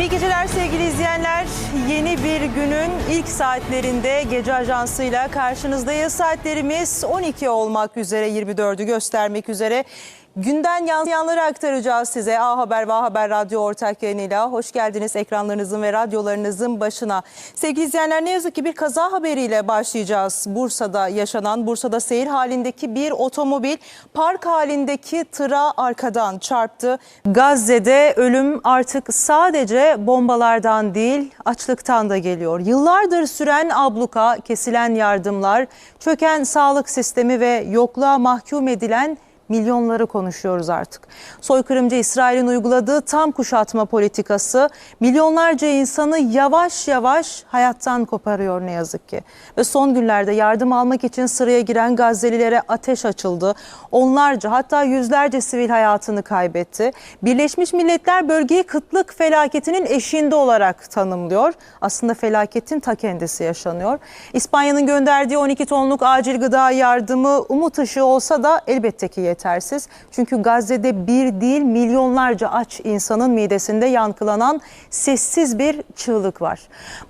İyi geceler sevgili izleyenler. Yeni bir günün ilk saatlerinde gece ajansıyla karşınızdayız. Saatlerimiz 12 olmak üzere 24'ü göstermek üzere. Günden yansıyanları aktaracağız size. A Haber ve A Haber Radyo ortak yayınıyla. Hoş geldiniz ekranlarınızın ve radyolarınızın başına. Sevgili izleyenler ne yazık ki bir kaza haberiyle başlayacağız. Bursa'da yaşanan, Bursa'da seyir halindeki bir otomobil park halindeki tıra arkadan çarptı. Gazze'de ölüm artık sadece bombalardan değil açlıktan da geliyor. Yıllardır süren abluka, kesilen yardımlar, çöken sağlık sistemi ve yokluğa mahkum edilen milyonları konuşuyoruz artık. Soykırımcı İsrail'in uyguladığı tam kuşatma politikası milyonlarca insanı yavaş yavaş hayattan koparıyor ne yazık ki. Ve son günlerde yardım almak için sıraya giren Gazze'lilere ateş açıldı. Onlarca hatta yüzlerce sivil hayatını kaybetti. Birleşmiş Milletler bölgeyi kıtlık felaketinin eşiğinde olarak tanımlıyor. Aslında felaketin ta kendisi yaşanıyor. İspanya'nın gönderdiği 12 tonluk acil gıda yardımı umut ışığı olsa da elbette ki yetersiz. Çünkü Gazze'de bir değil milyonlarca aç insanın midesinde yankılanan sessiz bir çığlık var.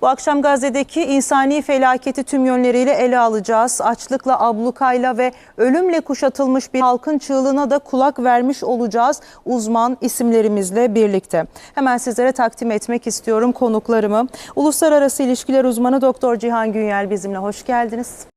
Bu akşam Gazze'deki insani felaketi tüm yönleriyle ele alacağız. Açlıkla, ablukayla ve ölümle kuşatılmış bir halkın çığlığına da kulak vermiş olacağız uzman isimlerimizle birlikte. Hemen sizlere takdim etmek istiyorum konuklarımı. Uluslararası İlişkiler Uzmanı Doktor Cihan Günyel bizimle hoş geldiniz.